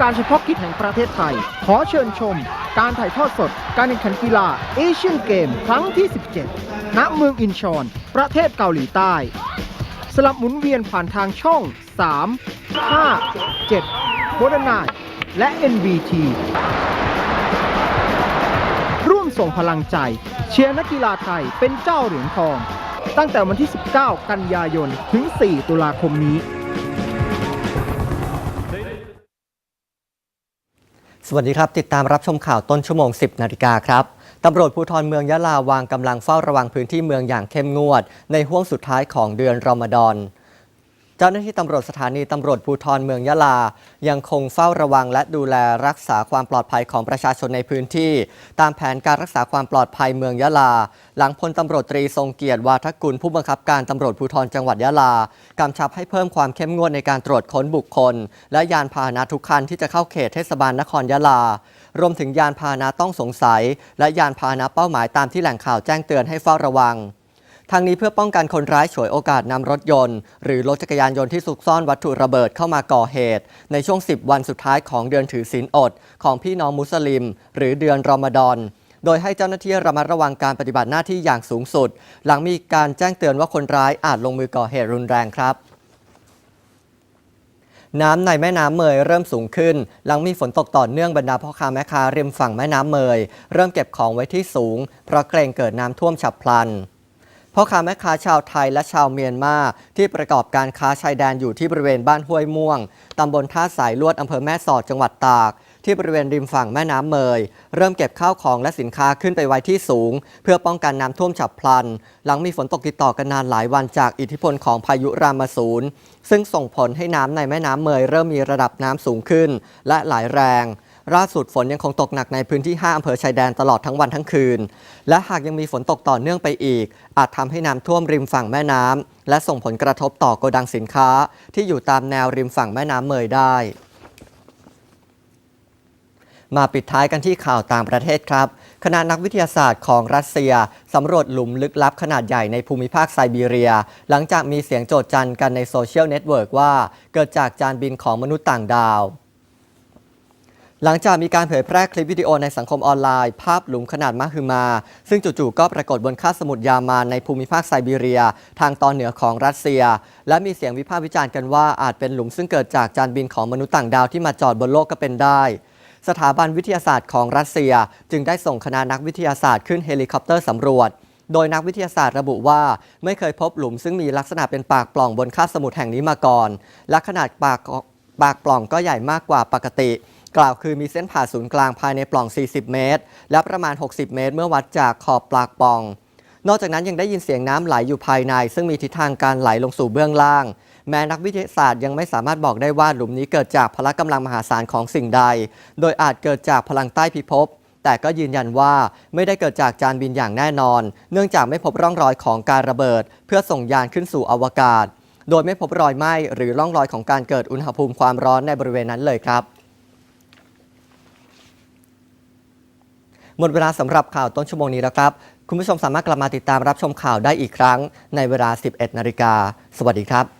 การเฉพาะกิจแห่งประเทศไทย ขอเชิญชม การถ่ายทอดสด การแข่งขันกีฬาเอเชียนเกมครั้งที่ 17 ณ เมืองอินชอน ประเทศเกาหลีใต้ สลับหมุนเวียนผ่านทางช่อง 3 5 7โคดนายและ NBT ร่วมส่งพลังใจ เชียร์นักกีฬาไทยเป็นเจ้าเหรียญทอง ตั้งแต่วันที่ 19 กันยายน ถึง 4 ตุลาคมนี้ สวัสดีครับ ติดตามรับชมข่าวต้นชั่วโมง 10 นาฬิกาครับตำรวจภูธรเมืองยะลาวางกำลังเฝ้าระวังพื้นที่เมืองอย่างเข้มงวด ในห้วงสุดท้ายของเดือนรอมฎอน เจ้าหน้าที่ตำรวจสถานีตำรวจภูธรเมืองยะลา ยังคงเฝ้าระวังและดูแลรักษาความปลอดภัยของประชาชนในพื้นที่ ตามแผนการรักษาความปลอดภัยเมืองยะลา หลังพลตำรวจตรีทรงเกียรติวาทกุลผู้บังคับการตำรวจภูธรจังหวัดยะลากำชับให้เพิ่มความเข้มงวดในการตรวจค้นบุคคล และยานพาหนะทุกคันที่จะเข้าเขตเทศบาลนครยะลารวมถึงยานพาหนะต้องสงสัย และยานพาหนะเป้าหมายตามที่แหล่งข่าวแจ้งเตือนให้เฝ้าระวัง ทางนี้เพื่อป้องกันคนร้ายฉวยโอกาสนำรถยนต์ หรือรถจักรยานยนต์ที่ซุกซ่อนวัตถุระเบิดเข้ามาก่อเหตุ ในช่วง 10 วันสุดท้ายของเดือนถือศีลอด ของพี่น้องมุสลิม หรือเดือนรอมฎอนโดยให้เจ้าหน้าที่ระมัดระวังการปฏิบัติหน้าที่อย่างสูงสุด หลังมีการแจ้งเตือนว่าคนร้ายอาจลงมือก่อเหตุรุนแรงครับน้ำในแม่น้ำเมยเริ่มสูงขึ้น หลังมีฝนตกต่อเนื่องบรรดาพ่อค้าแม่ค้าริมฝั่งแม่น้ำเมย เริ่มเก็บของไว้ที่สูง เพราะเกรงเกิดน้ำท่วมฉับพลัน พ่อค้าแม่ค้าชาวไทยและชาวเมียนมาที่ประกอบการค้าชายแดนอยู่ที่บริเวณบ้านห้วยม่วง ตำบลท่าสายลวดอำเภอแม่สอดจังหวัดตาก ที่บริเวณริมฝั่งแม่น้ำเมย เริ่มเก็บข้าวของและสินค้าขึ้นไปไว้ที่สูง เพื่อป้องกันน้ำท่วมฉับพลัน หลังมีฝนตกติดต่อกันนานหลายวันจากอิทธิพลของพายุรามาสูนซึ่งส่งผลให้น้ำในแม่น้ำเมย เริ่มมีระดับน้ำสูงขึ้น และไหลแรง ล่าสุดฝนยังคงตกหนักในพื้นที่ 5 อำเภอชายแดนตลอดทั้งวันทั้งคืน และหากยังมีฝนตกต่อเนื่องไปอีก อาจทำให้น้ำท่วมริมฝั่งแม่น้ำและส่งผลกระทบต่อโกดังสินค้า ที่อยู่ตามแนวริมฝั่งแม่น้ำเมยได้ มาปิดท้ายกันที่ข่าวต่างประเทศครับคณะนักวิทยาศาสตร์ของรัสเซีย สำรวจหลุมลึกลับขนาดใหญ่ในภูมิภาคไซบีเรีย หลังจากมีเสียงโจทจันกันในโซเชียลเน็ตเวิร์กว่า เกิดจากจานบินของมนุษย์ต่างดาว หลังจากมีการเผยแพร่คลิปวิดีโอในสังคมออนไลน์ ภาพหลุมขนาดมหึมา ซึ่งจู่ๆก็ปรากฏบนคาบสมุทรยามานในภูมิภาคไซบีเรีย ทางตอนเหนือของรัสเซีย และมีเสียงวิพากษ์วิจารณ์กันว่าอาจเป็นหลุมซึ่งเกิดจากจานบินของมนุษย์ต่างดาวที่มาจอดบนโลกก็เป็นได้ สถาบันวิทยาศาสตร์ของรัสเซีย จึงได้ส่งคณะนักวิทยาศาสตร์ขึ้นเฮลิคอปเตอร์สำรวจ โดยนักวิทยาศาสตร์ระบุว่าไม่เคยพบหลุมซึ่งมีลักษณะเป็นปากปล่องบนคาบสมุทรแห่งนี้มาก่อน และขนาดปากปากปล่องก็ใหญ่มากกว่าปกติ กล่าวคือมีเส้นผ่าศูนย์กลางภายในปล่อง 40 เมตร และประมาณ 60 เมตร เมื่อวัดจากขอบปากปล่อง นอกจากนั้นยังได้ยินเสียงน้ำไหลอยู่ภายใน ซึ่งมีทิศทางการไหลลงสู่เบื้องล่าง แม้นักวิทยาศาสตร์ยังไม่สามารถบอกได้ว่าหลุมนี้เกิดจากพละกำลังมหาศาลของสิ่งใด โดยอาจเกิดจากพลังใต้พิภพแต่ก็ยืนยันว่าไม่ได้เกิดจากจานบินอย่างแน่นอน เนื่องจากไม่พบร่องรอยของการระเบิด เพื่อส่งยานขึ้นสู่อวกาศ โดยไม่พบรอยไหม้หรือร่องรอยของการเกิดอุณหภูมิความร้อนในบริเวณนั้นเลยครับ หมดเวลาสำหรับข่าวต้นชั่วโมงนี้แล้วครับ คุณผู้ชมสามารถกลับมาติดตามรับชมข่าวได้อีกครั้งในเวลา 11 นาฬิกา สวัสดีครับ